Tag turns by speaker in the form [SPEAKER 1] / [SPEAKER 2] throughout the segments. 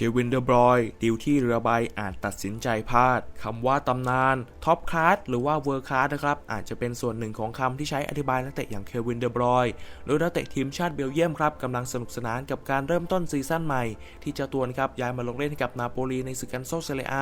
[SPEAKER 1] เควินเดอร์บรอยดิวที่เรือใบอาจตัดสินใจพลาดคำว่าตำนานท็อปคลาสหรือว่าเวอร์คลาสนะครับอาจจะเป็นส่วนหนึ่งของคำที่ใช้อธิบายนักเตะอย่างเควินเดอร์บรอยโดยนักเตะทีมชาติเบลเยียมครับกำลังสนุกสนานกับการเริ่มต้นซีซั่นใหม่ ที่เจ้าตัวนะครับย้ายมาลงเล่นให้กับนาโปลีในศึกกันโซเซเลีย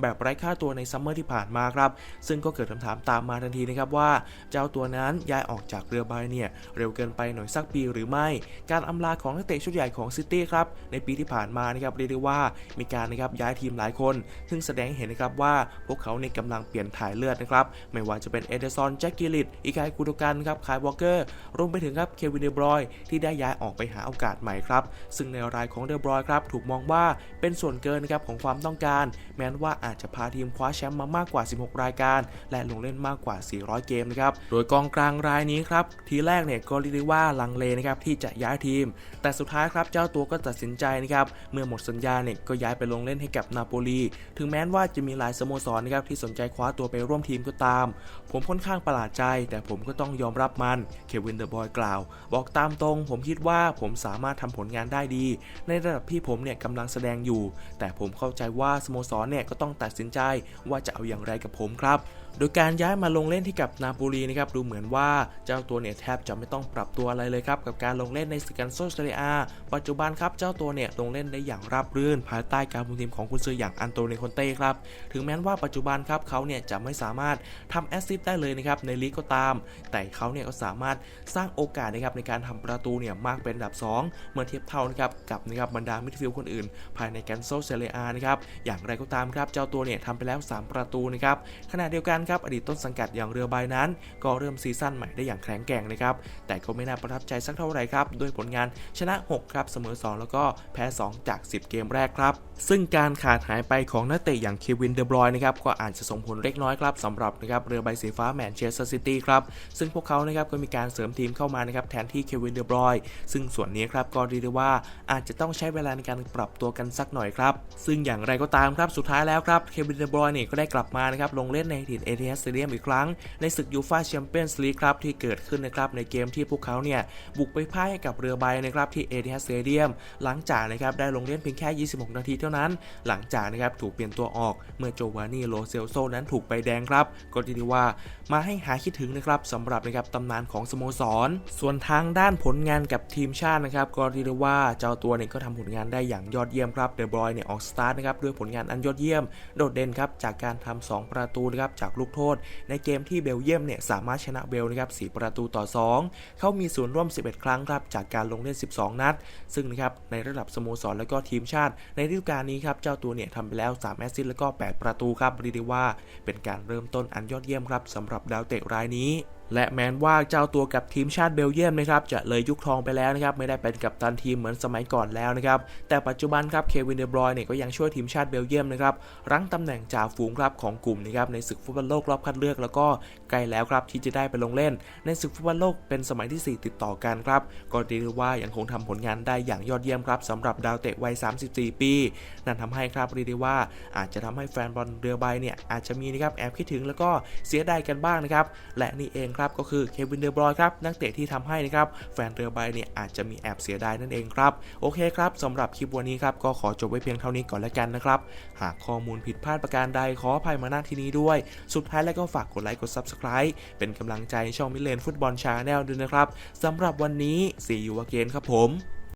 [SPEAKER 1] แบบไร้ค่าตัวในซัมเมอร์ที่ผ่านมาครับซึ่งก็เกิดคำถามตามมาทันทีนะครับว่า เจ้าตัวนั้นย้ายออกจากเรือใบเนี่ยเร็วเกินไปหน่อยสักปีหรือไม่ การอำลาของนักเตะชุดใหญ่ของซิตี้ครับในปีที่ผ่านมานะครับเรียกได้ว่ามีการนะครับย้ายทีมหลายคน ซึ่งแสดงให้เห็นนะครับว่าพวกเขาในยกำลังเปลี่ยนถ่ายเลือดนะครับ ไม่ว่าจะเป็นเอเดซอนแจ็คกิลิตอีกายกูโดกันครับคายวอลเกอร์รวมไปถึงครับเควินเดบรอยที่ได้ย้ายออกไปหาโอกาสใหม่ครับซึ่งในรายของเดบรอยครับถูกมองว่าเป็นส่วนเกินนะครับของความต้องการ แม้ว่าอาจจะพาทีมคว้าแชมป์มามากกว่า 16 รายการ และลงเล่นมากกว่า 400 เกมนะครับโดยกองกลางรายนี้ครับทีแรกเนี่ยก็เรียกได้ว่าลังเลนะครับที่จะย้ายทีม แต่สุดท้ายครับเจ้าตัวก็ตัดสินใจนะครับเมื่อหมดสัญญาเนี่ยก็ย้ายไปลงเล่นให้กับนาโปลี ถึงแม้ว่าจะมีหลายสโมสรนะครับที่สนใจคว้าตัวไปร่วมทีมก็ตาม ผมค่อนข้างประหลาดใจ แต่ผมก็ต้องยอมรับมัน เควินเดอะบอยกล่าว บอกตามตรง ผมคิดว่าผมสามารถทำผลงานได้ดี ในระดับที่ผมเนี่ยกำลังแสดงอยู่ แต่ผมเข้าใจว่าสโมสรเนี่ยก็ต้องตัดสินใจว่าจะเอาอย่างไรกับผมครับ โดยการย้ายมาลงเล่นที่กับนาโปลีนะครับดูเหมือนว่าเจ้าตัวเนี่ยแทบจะไม่ต้องปรับตัวอะไรเลยครับกับการลงเล่นในศึกกันโซเซเลียปัจจุบันครับเจ้าตัวเนี่ยลงเล่นได้อย่างราบรื่น ภายใต้การคุมทีมของคุณซื้ออย่างอันโตนิโคอนเต้ครับถึงแม้ว่าปัจจุบันครับเขาเนี่ยจะไม่สามารถทำแอสซิสต์ได้เลยนะครับในลีกก็ตาม แต่เขาเนี่ยก็สามารถสร้างโอกาสนะครับในการทำประตูเนี่ยมากเป็นอันดับ 2 เมื่อเทียบเท่านะครับกับนะครับบรรดามิดฟิลด์คนอื่น ภายในแกนโซเซเลียนะครับอย่างไรก็ตามครับเจ้าตัวเนี่ยทำไปแล้ว 3 ประตูนะครับขณะเดียวกันครับอดีตต้นสังกัดอย่างเรือใบนั้น ก็เริ่มซีซั่นใหม่ได้อย่างแข็งแกร่งนะครับแต่ก็ไม่น่าประทับใจสักเท่าไหร่ครับด้วยผลงานชนะ 6 ครับเสมอ 2 แล้วก็แพ้ 2 จาก 10 เกมแรกครับซึ่งการขาดหายไปของนักเตะอย่างเควินเดบรอยนะครับก็อาจจะส่งผลเล็กน้อยครับสำหรับนะครับเรือใบสีฟ้าแมนเชสเตอร์ซิตี้ครับซึ่งพวกเขานะครับก็มีการเสริมทีมเข้ามานะครับแทนที่เควินเดบรอยซึ่งส่วนนี้ครับก็เรียกได้ว่าอาจจะต้องใช้เวลาในการปรับตัวกันสักหน่อยครับ ซึ่งอย่างไรก็ตามครับสุดท้ายแล้วครับเควินเดบรอยเนี่ยก็ได้กลับมานะครับลงเล่นในถิ่นเอทีเอสสเตเดียมอีกครั้ง ในศึกยูฟ่าแชมเปี้ยนส์ลีกครับที่เกิดขึ้นนะครับในเกมที่พวกเขาเนี่ยบุกไปพ่ายให้กับเรือใบนะครับที่เอเทีเอสสเตเดียมหลังจากนะครับได้ลงเล่นเพียงแค่ 26 นาทีเท่านั้น หลังจากนะครับถูกเปลี่ยนตัวออกเมื่อโจวานี่โลเซลโซนั้นถูกใบแดงครับก็เรียกได้ว่ามาให้หาคิดถึงนะครับสำหรับนะครับตำนานของสโมสร ส่วนทางด้านผลงานกับทีมชาตินะครับก็เรียกได้ว่าเจ้าตัวเนี่ยก็ทำผลงานได้อย่างยอดเยี่ยมครับเดบรอยเนี่ยออกสตาร์ทนะครับด้วยผลงานอันยอดเยี่ยมโดดเด่นครับจากการทำ2ประตูนะครับจากลูกโทษ ในเกมที่เบลเยียมเนี่ยสามารถชนะเบลนะครับ4ประตูต่อ 2 เขามีส่วนร่วม 11 ครั้งครับจากการลงเล่น 12 นัด ซึ่งนะครับในระดับสโมสรแล้วก็ทีมชาติ ในฤดูกาลนี้ครับเจ้าตัวเนี่ยทำไปแล้ว 3 แอสซิสต์แล้วก็ 8 ประตูครับเรียกได้ว่า เป็นการเริ่มต้นอันยอดเยี่ยมครับสำหรับดาวเตะรายนี้ และแม้นว่าเจ้าตัวกับทีมชาติเบลเยียมนะครับจะเลยยุคทองไปแล้วนะครับไม่ได้เป็นกัปตันทีมเหมือนสมัยก่อนแล้วนะครับแต่ปัจจุบันครับเควินเดบรอยเนี่ยก็ยังช่วยทีมชาติเบลเยียมนะครับรั้งตำแหน่งจ่าฝูงครับของกลุ่มนะครับในศึกฟุตบอลโลกรอบคัดเลือกแล้วก็ใกล้แล้วครับที่จะได้ไปลงเล่น ในศึกฟุตบอลโลกเป็นสมัยที่ 4 ติดต่อกันครับก็เรีว่ายังคงทำผลงานได้อย่างยอดเยี่ยมครับสำหรับดาวเตะวัย 34 ปี นั่นทำให้ครับเรียกได้ว่าอาจจะทำให้แฟนบอลเรือใบเนี่ยอาจจะมีนะครับแอบคิดถึงแล้วก็เสียดายกันบ้างนะครับและนี่เองครับก็คือเควินเดบรอยครับนักเตะที่ทำให้นะครับแฟนเรือใบเนี่ยอาจจะมีแอบเสียดายนั่นเองครับโอเคครับสำหรับคลิปวันนี้ครับก็ขอจบไว้เพียงเท่านี้ก่อนแล้วกันนะครับหากข้อมูลผิดพลาดประการใดขออภัยมาณที่นี้ด้วย สุดท้ายแล้วก็ฝากกดไลค์กด Subscribe เป็นกำลังใจให้ช่องมิเลนฟุตบอลชาแนลด้วยนะครับสำหรับวันนี้ see you again ครับผม